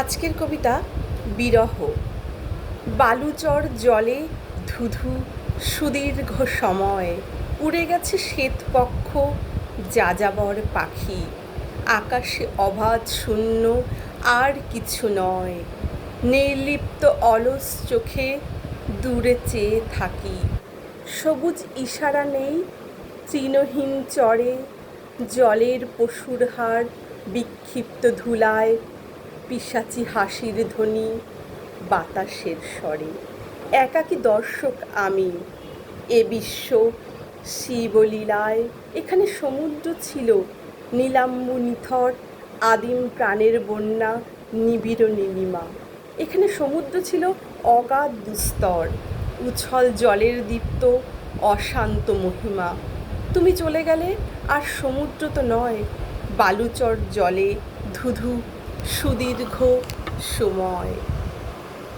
আজকের কবিতা বিরহ। বালুচর জলে ধুধু সুদীর্ঘ সময় উড়ে গেছে শ্বেতপক্ষ যাযাবর পাখি। আকাশে অবাধ শূন্য আর কিছু নয়। নির্লিপ্ত অলস চোখে দূরে চেয়ে থাকি। সবুজ ইশারা নেই তৃণহীন চরে, জলের পশুর হাড় বিক্ষিপ্ত ধুলায় পিসাচি হাসির ধ্বনি, বাতাসের স্বরে। একাকী দর্শক আমি, এ বিশ্ব শিবলীলায়। এখানে সমুদ্র ছিল, নীলাম্বু নিথর, আদিম প্রাণের বন্যা, নিবিড় নীলিমা। এখানে সমুদ্র ছিল অগাধ দুস্তর, উছল জলের দীপ্ত, অশান্ত মহিমা। তুমি চলে গেলে, আর সমুদ্র তো নয়, বালুচর জলে ধুধু সুদীর্ঘ সময়